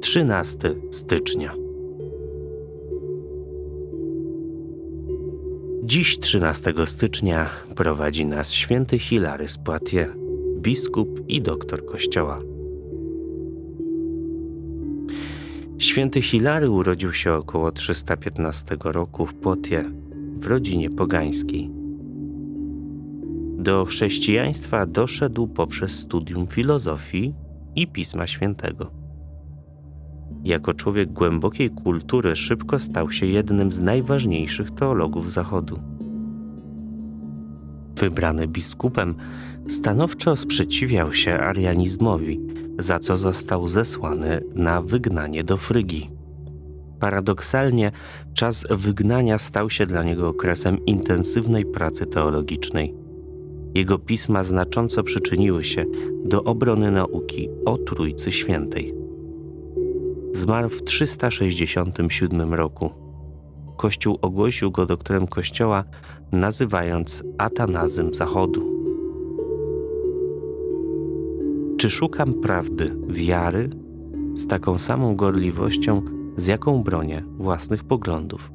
13 stycznia. Dziś 13 stycznia prowadzi nas święty Hilary z Poitiers, biskup i doktor kościoła. Święty Hilary urodził się około 315 roku w Poitiers w rodzinie pogańskiej. Do chrześcijaństwa doszedł poprzez studium filozofii i Pisma Świętego. Jako człowiek głębokiej kultury szybko stał się jednym z najważniejszych teologów Zachodu. Wybrany biskupem, stanowczo sprzeciwiał się arianizmowi, za co został zesłany na wygnanie do Frygii. Paradoksalnie, czas wygnania stał się dla niego okresem intensywnej pracy teologicznej. Jego pisma znacząco przyczyniły się do obrony nauki o Trójcy Świętej. Zmarł w 367 roku. Kościół ogłosił go doktorem Kościoła, nazywając Atanazym Zachodu. Czy szukam prawdy, wiary z taką samą gorliwością, z jaką bronię własnych poglądów?